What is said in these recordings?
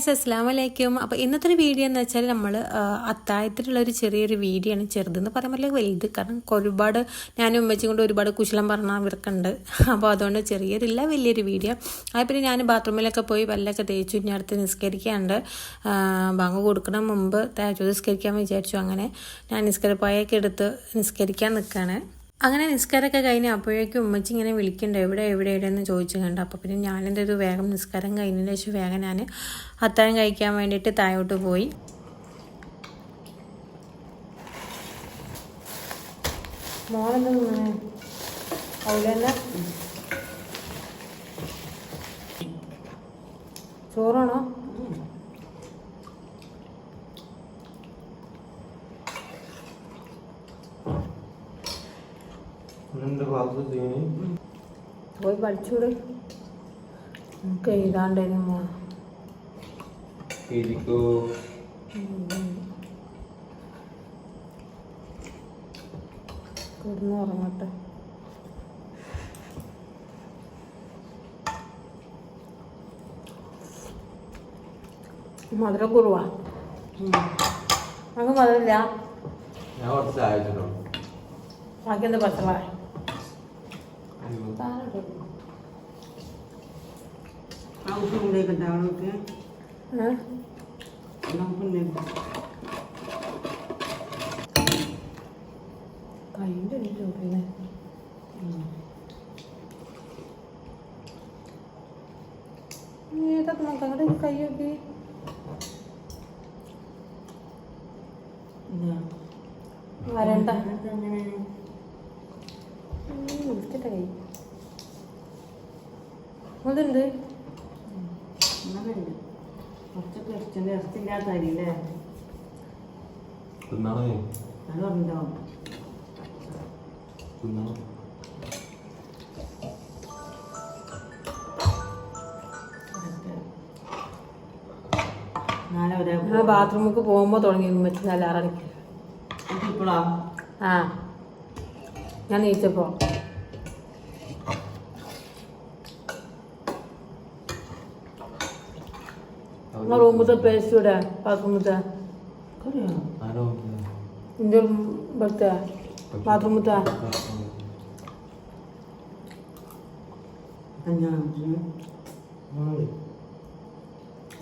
Guys അസ്സാം വലൈക്കും അപ്പോൾ ഇന്നത്തെ ഒരു വീഡിയോ എന്ന് വെച്ചാൽ നമ്മൾ അത്താഴത്തിലുള്ള ഒരു ചെറിയൊരു വീഡിയോ ആണ് ചെറുതെന്ന് പറയാൻ പറ്റില്ല വലുത്. കാരണം ഒരുപാട് ഞാനും ഉമ്മച്ചും കൊണ്ട് ഒരുപാട് കുശലം പറഞ്ഞ അവർക്കുണ്ട്. അപ്പോൾ അതുകൊണ്ട് ചെറിയൊരില്ല വലിയൊരു വീഡിയോ അത് പിന്നെ ഞാൻ ബാത്റൂമിലൊക്കെ പോയി പല്ലൊക്കെ തേച്ചു ഇനി അടുത്ത് നിസ്കരിക്കാണ്ട് ബാങ്ക് കൊടുക്കണം മുമ്പ് തേച്ചു നിസ്കരിക്കാൻ വിചാരിച്ചു. അങ്ങനെ ഞാൻ നിസ്കരിപ്പായൊക്കെ എടുത്ത് നിസ്കരിക്കാൻ നിൽക്കുകയാണ് അങ്ങനെ നിസ്കാരമൊക്കെ കഴിഞ്ഞ് അപ്പോഴേക്കും ഉമ്മച്ചി ഇങ്ങനെ വിളിക്കണ്ട എവിടെ എവിടെ എവിടെയെന്ന് ചോദിച്ചു കണ്ടു. അപ്പോൾ പിന്നെ ഞാനെന്റെ ഒരു വേഗം നിസ്കാരം കഴിഞ്ഞതിന് ശേഷം വേഗം ഞാൻ അത്താഴം കഴിക്കാൻ വേണ്ടിയിട്ട് താഴോട്ട് പോയി. അവിടെ ചോറാണോ? നിന്റെ ക്ലാസ് തീനി പോയി പഠിച്ചൂടെ നമുക്ക് കിടന്ന് ഉറങ്ങട്ടെ. മധുരം കുറവാ. നമുക്ക് മധുരമില്ല. ഞാൻ കുറച്ച് ബാക്കി എന്താ പച്ചവ കൈന്റെ നോക്കാം അങ്ങോട്ട് കൈ നോക്കി വരണ്ട അങ്ങനെ വിളിച്ചിട്ട കൈ അതുണ്ട് കുറച്ചൊക്കെ ഇഷ്ടം ഇറച്ചില്ലാത്ത അരിയില്ലേ അത് ഞാൻ ബാത്റൂമിലേക്ക് പോകുമ്പോൾ തുടങ്ങി വെച്ച് നല്ല ഇപ്പോഴാ ആ. ഞാൻ നീച്ചപ്പോൾ നിങ്ങൾ റൂമത്തെ പേസ്റ്റ് ഇവിടെ ബാത്റൂമത്തെ എന്റെ ഇവിടുത്തെ ബാത്റൂമത്തെ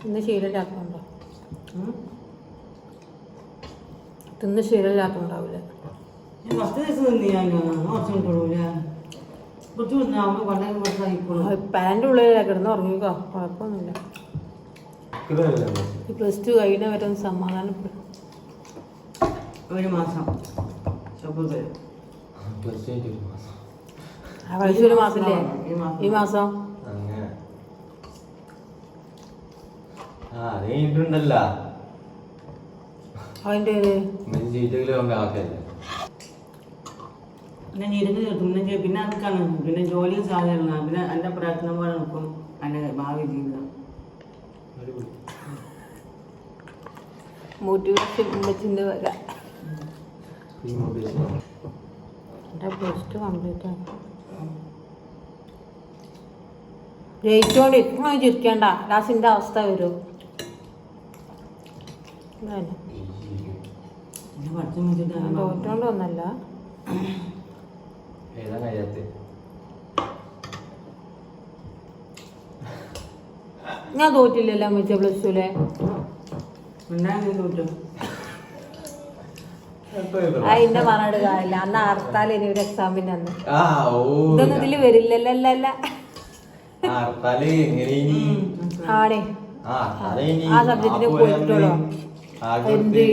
തിന്ന് കൊണ്ടേ കുറച്ച് ആയിക്കോളും പാന്റെ ഉള്ളിൽ കിടന്ന് ഉറങ്ങിക്കോ കുഴപ്പമൊന്നുമില്ല ഈ പ്ലസ് ടു കഴിഞ്ഞ വരെ സമാധാനപ്പെടും. ഒരു മാസം. ഷോപ്പിൽ വരും. പ്ലസ് ടു ഒരു മാസം. ഒരു മാസമില്ലേ ഈ മാസം. പിന്നെ ജോലിയും തീർക്കും പിന്നെ ജെ- പിന്നെ അതൊക്കെയാണ് പിന്നെ ജോലി സാധ്യത പിന്നെ എന്റെ പ്രയത്നം പോലെ നിൽക്കും. എന്റെ ഭാവി ജീവിതം. മോട്ടിവേഷൻ ഉമ്മച്ചിന്റെ വക. ഈ മൊബൈൽ എന്റെ പ്ലസ് ടു കംപ്ലീറ്റ് ആണ് ജയിച്ചോണ്ട് ഇപ്പം ചിരിക്കണ്ട. ലാസ്റ്റിന്റെ അവസ്ഥ വരും. തോറ്റോണ്ടൊന്നല്ല ഏതാ കഴിയാത്ത? ഞാൻ തോറ്റില്ലല്ലോ മിച്ച പ്ലസ് ടുലെ അതിന്റെ പറഞ്ഞിട്ട് കാണില്ല അന്ന് ആർത്താൽ ഇനി ഒരു എക്സാമിന് അന്ന്. ആ ഓ ഇതൊന്നും ഇതിൽ വരില്ലല്ലോ ആണേ. ആ സബ്ജക്റ്റിന് ആ പോയിട്ടുള്ളോ എന്ത്?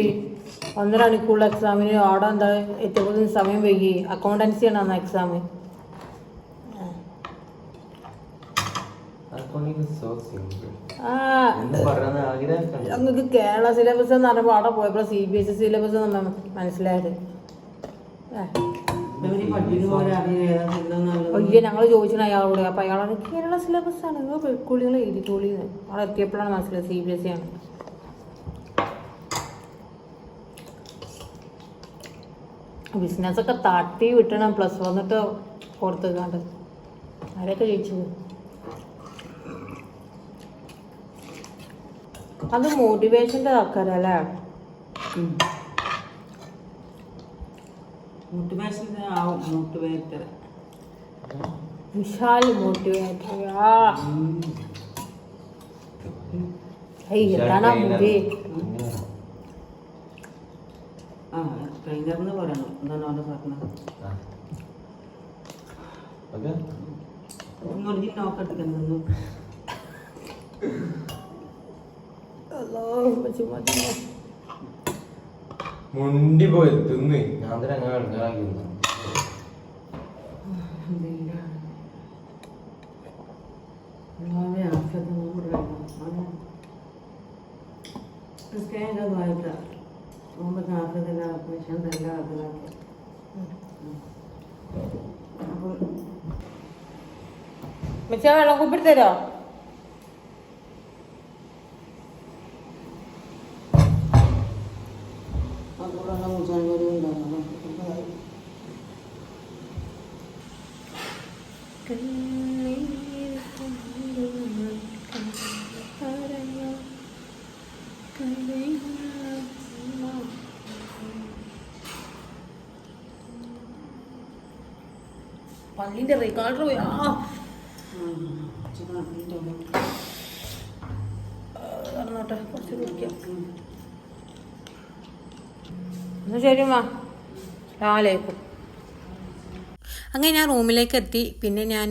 ഒന്നര മണിക്കൂറുള്ള എക്സാമിന് അവിടെ എന്താ ഏറ്റവും കൂടുതൽ സമയം വൈകി. അക്കൗണ്ടൻസി ആണ് അന്ന് എക്സാം അക്കൗണ്ടിങ് സോ സിമ്പിൾ ആ എന്ന് പറയുന്ന ആഗ്രഹം ഞങ്ങൾക്ക് കേരള സിലബസ് എന്ന് പറയുമ്പോൾ അവിടെ പോയപ്പോൾ C B S E syllabus മനസ്സിലായത്. അയ്യോ ഞങ്ങൾ ചോദിച്ചു അയാളോട്. അപ്പോൾ അയാളാണ് കേരള സിലബസ് ആണ്. നിങ്ങൾ പെൺകുളികൾ എഴുതിക്കോളി അവിടെ എത്തിയപ്പോഴാണ് മനസ്സിലായത് സി ബി എസ് ഇ ആണ്. ബിസിനസ്സൊക്കെ തട്ടി വിട്ടണം. പ്ലസ് വന്നിട്ട് കൊടുത്തേക്കാണ്ട് ആരൊക്കെ ജയിച്ചു? അത് മോട്ടിവേഷന്റെ ആൾക്കാരല്ലേ? മോട്ടിവേഷൻ ആവും മോട്ടിവേറ്റർ വിശാൽ മോട്ടിവേറ്റർ എന്താണ് ആ മുടി? ആ ട്രെയിനർ എന്ന് പറയണം എന്താണ് അവിടെ പറഞ്ഞത് നോക്കട്ടില്ലെന്നു മുണ്ടി പോയി തിന്ന് ഞാൻ തന്നെ അങ്ങനെ ഇടങ്ങാറാക്കി. മച്ചാ വെള്ളം കുപ്പിട്ട് പള്ളിന്റെ റെക്കോർഡർ പോയി. കുറച്ച് കുടിക്കാം എന്നാ ശരി മാ അങ്ങനെ ഞാൻ റൂമിലേക്ക് എത്തി പിന്നെ ഞാൻ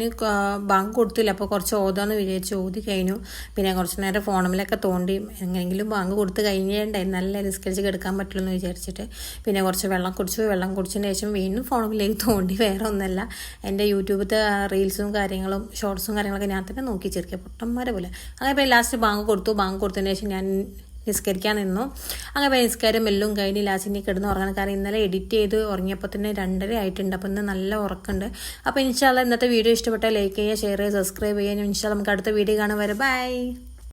ബാങ്ക് കൊടുത്തില്ല. അപ്പോൾ കുറച്ച് ഓതാന്ന് വിചാരിച്ച് ഓതി കഴിഞ്ഞു. പിന്നെ കുറച്ച് നേരം ഫോണിലൊക്കെ തോണ്ടി എങ്ങനെയെങ്കിലും ബാങ്ക് കൊടുത്ത് കഴിഞ്ഞേണ്ടേ. നല്ല നിസ്കരിച്ച് കിടക്കാൻ പറ്റുള്ളൂ എന്ന് വിചാരിച്ചിട്ട്. പിന്നെ കുറച്ച് വെള്ളം കുടിച്ചു. വെള്ളം കുടിച്ചതിന് ശേഷം വീണ്ടും ഫോണിലേക്ക് തോണ്ടി. വേറെ ഒന്നല്ല. എന്റെ യൂട്യൂബിലത്തെ റീൽസും കാര്യങ്ങളും ഷോർട്സും കാര്യങ്ങളൊക്കെ ഞാൻ തന്നെ നോക്കി ചെറുക്കിയ പൊട്ടന്മാരെ പോലെ. അങ്ങനെ ഇപ്പോൾ ലാസ്റ്റ് ബാങ്ക് കൊടുത്തു. ബാങ്ക് കൊടുത്തതിന് ശേഷം ഞാൻ നിസ്കരിക്കാൻ നിന്നു അങ്ങനെ നിസ്കാരം എല്ലാം കഴിഞ്ഞ് ലാസ്റ്റിനി കിടന്ന് ഉറങ്ങണം കാരണം ഇന്നലെ എഡിറ്റ് ചെയ്ത് ഉറങ്ങിയപ്പോൾ തന്നെ രണ്ടര ആയിട്ടുണ്ട്. അപ്പോൾ ഇന്ന് നല്ല ഉറക്കമുണ്ട് അപ്പോൾ ഇൻഷാല്ല ഇന്നത്തെ വീഡിയോ ഇഷ്ടപ്പെട്ടാൽ ലൈക്ക് ചെയ്യുക ഷെയർ ചെയ്യുക സബ്സ്ക്രൈബ് ചെയ്യുക. ഇൻഷാല്ല നമുക്ക് അടുത്ത വീഡിയോ കാണാൻ വരെ. ബൈ